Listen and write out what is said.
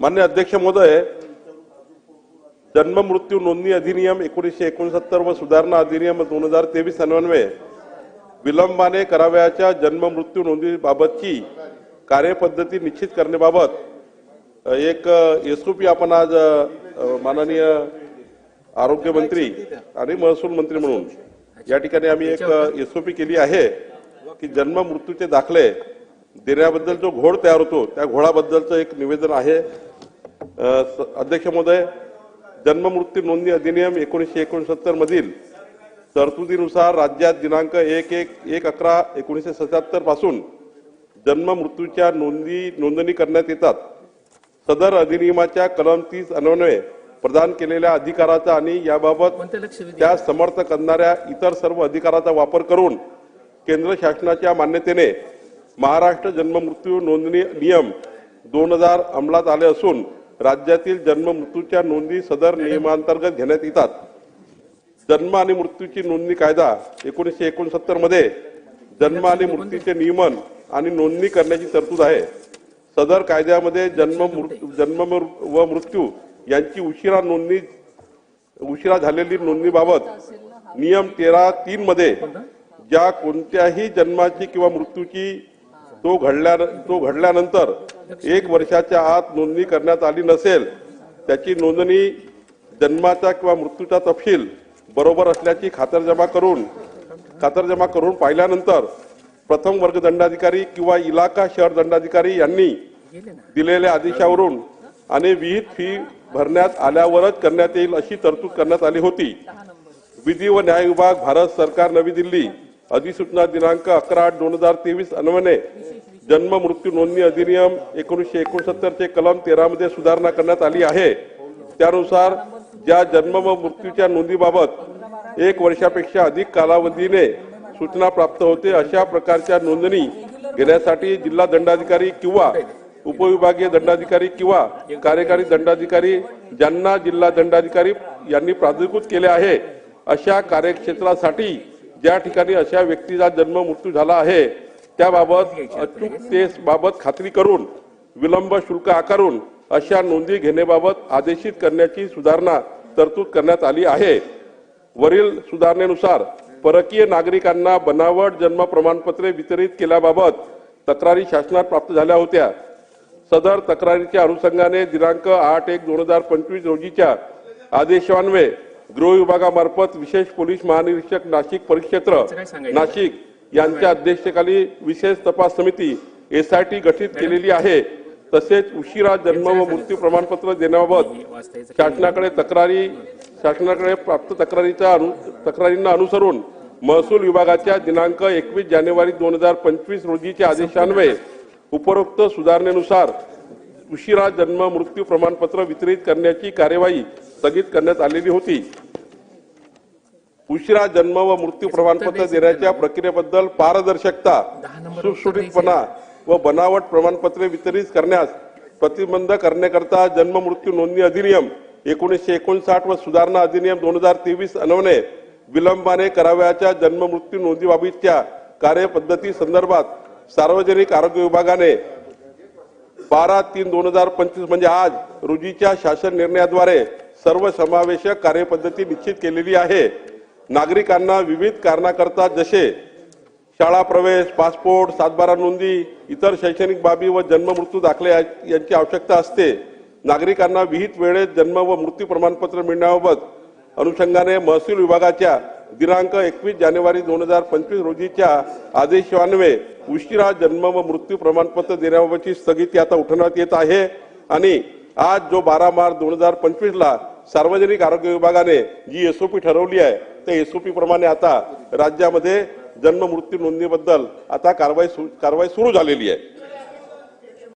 मान्य अध्यक्ष महोदय जन्म मृत्यू नोंदणी अधिनियम एकोणीसशे एकोणसत्तर व सुधारणा अधिनियम दोन हजार तेवीस अन्वये विलंबाने करावयाच्या जन्म मृत्यू नोंदणीबाबतची कार्यपद्धती निश्चित करण्याबाबत एक एसओपी आपण आज माननीय आरोग्यमंत्री आणि महसूल मंत्री म्हणून या ठिकाणी आम्ही एक एसओपी केली आहे की जन्म मृत्यूचे दाखले देण्याबद्दल जो घोळ तयार होतो त्या घोळाबद्दलचं एक निवेदन आहे. अध्यक्ष महोदय जन्म मृत्यू नोंदणी अधिनियम एकोणीसशे एकोणसत्तर मधील तरतुदीनुसार राज्यात दिनांक एक एक एक अकरा एकोणीसशे सत्याहत्तरपासून जन्म मृत्यूच्या नोंदी नोंदणी करण्यात येतात. सदर अधिनियमाच्या कलम तीस अन्वये प्रदान केलेल्या अधिकाराचा आणि याबाबत त्या समर्थ करणाऱ्या इतर सर्व अधिकाराचा वापर करून केंद्र शासनाच्या मान्यतेने महाराष्ट्र जन्म मृत्यू नोंदणी नियम दोन हजार अंमलात आले असून राज्यातील जन्म मृत्यूच्या नोंदी सदर नियमांतर्गत घेण्यात येतात. जन्म आणि मृत्यूची नोंदणी कायदा एकोणीसशे एकोणसत्तरमध्ये जन्म आणि मृत्यूचे नियमन आणि नोंदणी करण्याची तरतूद आहे. सदर कायद्यामध्ये जन्म जन्म मृ- व मृत्यू यांची उशिरा नोंदणी उशिरा झालेली नोंदणीबाबत नियम तेरा तीन मध्ये ज्या कोणत्याही जन्माची किंवा मृत्यूची तो घडल्या तो घडल्यानंतर एक वर्षाच्या आत नोंदणी करण्यात आली नसेल त्याची नोंदणी जन्माचा किंवा मृत्यूचा तपशील बरोबर असल्याची खातरजमा करून खातरजमा करून पाहिल्यानंतर प्रथम वर्ग दंडाधिकारी किंवा इलाका शहर दंडाधिकारी यांनी दिलेल्या आदेशावरून आणि विहित फी भरण्यात आल्यावरच करण्यात येईल अशी तरतूद करण्यात आली होती. विधी व न्याय विभाग भारत सरकार नवी दिल्ली अधिसूचना दिनांक अकरा आठ दोन हजार तेवीस अन्वये जन्म मृत्यू नोंदणी अधिनियम एकोणीसशे एकोणसत्तर चे कलम तेरा मध्ये सुधारणा करण्यात आली आहे. त्यानुसार ज्या जन्म व मृत्यूच्या नोंदीबाबत एक वर्षापेक्षा अधिक कालावधीने सूचना प्राप्त होते अशा प्रकारच्या नोंदणी घेण्यासाठी जिल्हा दंडाधिकारी किंवा उपविभागीय दंडाधिकारी किंवा कार्यकारी दंडाधिकारी ज्यांना जिल्हा दंडाधिकारी यांनी प्राधिकृत केले आहे अशा कार्यक्षेत्रासाठी ज्या ठिकाणी अशा व्यक्तीचा जन्म मृत्यू झाला आहे त्याबाबत अचूकतेबाबत खात्री करून विलंब शुल्क आकारून अशा नोंदी घेण्याबाबत आदेशित करण्याची सुधारणा तरतूद करण्यात आली आहे. वरील सुधारणेनुसार परकीय नागरिकांना बनावट जन्म प्रमाणपत्रे वितरित केल्याबाबत तक्रारी शासनात प्राप्त झाल्या होत्या. सदर तक्रारीच्या अनुषंगाने दिनांक आठ एक दोन हजार पंचवीस रोजीच्या आदेशान्वये गृह विभागामार्फत विशेष पोलीस महानिरीक्षक नाशिक परिक्षेत्र? नाशिक यांच्या अध्यक्षतेखाली विशेष तपास समिती एसआयटी गठीत केलेली आहे. तसेच उशिरा जन्म व मृत्यू प्रमाणपत्र देण्याबाबत शासनाकडे तक्रारी शासनाकडे प्राप्त तक्रारीचा अनु तक्रारींना अनुसरून महसूल विभागाच्या दिनांक एकवीस जानेवारी दोन हजार पंचवीस रोजीच्या आदेशान्वये उपरोक्त सुधारणेनुसार उशिरा जन्म मृत्यू प्रमाणपत्र वितरित करण्याची कार्यवाही स्थगित करण्यात आलेली होती. उशिरा जन्म व मृत्यू प्रमाणपत्र देण्याच्या प्रक्रियेबद्दल पारदर्शकता सुटसुटीतपणा व बनावट प्रमाणपत्रे वितरित करण्यास प्रतिबंध करण्याकरता जन्म मृत्यू नोंदणी अधिनियम एकोणीसशे एकोणसाठ व सुधारणा अधिनियम दोन हजार तेवीस अन्वये विलंबाने करावयाच्या जन्म मृत्यू नोंदीबाबतच्या कार्यपद्धती संदर्भात सार्वजनिक आरोग्य विभागाने बारा तीन दोन हजार पंचवीस म्हणजे आज रोजीच्या शासन निर्णयाद्वारे सर्व समावेशक कार्यपद्धती निश्चित केलेली आहे. नागरिकांना विविध कारणाकरता जसे शाळा प्रवेश पासपोर्ट सातबारा नोंदी इतर शैक्षणिक बाबी व जन्म मृत्यू दाखले यांची आवश्यकता असते. नागरिकांना विहित वेळेत जन्म व मृत्यू प्रमाणपत्र मिळण्याबाबत अनुषंगाने महसूल विभागाच्या दिनांक एकवीस जानेवारी दोन हजार पंचवीस रोजीच्या आदेशान्वये उशिरा जन्म व मृत्यू प्रमाणपत्र देण्याबाबतची स्थगिती आता उठवण्यात येत आहे आणि आज जो बारा मार्च दोन हजार पंचवीसला सार्वजनिक आरोग्य विभागाने जी एसओपी ठरवली आहे त्या एसओपी प्रमाणे आता राज्यामध्ये जन्म मृत्यू नोंदणीबद्दल आता कारवाई सु- कारवाई सुरू झालेली आहे.